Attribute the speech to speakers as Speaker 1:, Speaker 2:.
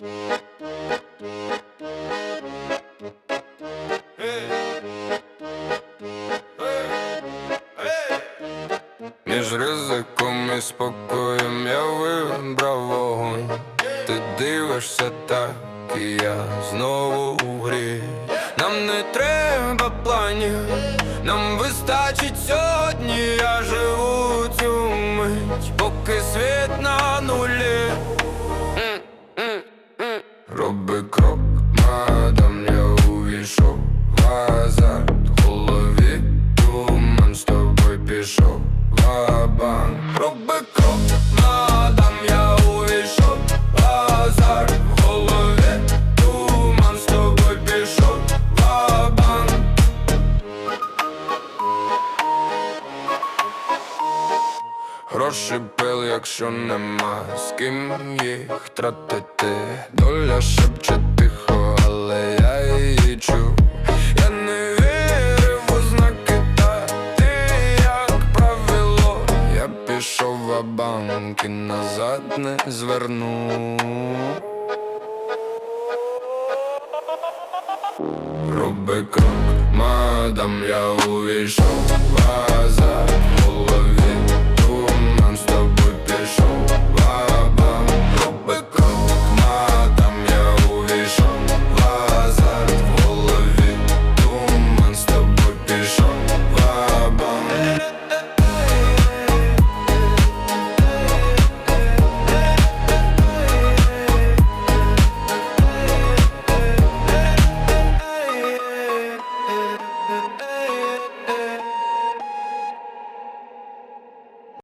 Speaker 1: Між ризиком і спокоєм я вибрав вогонь. Ти дивишся так, і я знову у грі. Нам не треба планів, нам вистачить сьогодні. Я живу цю мить, поки світ на нулі. Гроші пил, якщо нема з ким їх тратити. Доля шепче тихо, але я її чув. Я не вірив у знаки, та ти як правило. Я пішов в банк і назад не зверну. Роби крок, мадам, я увійшов в азарт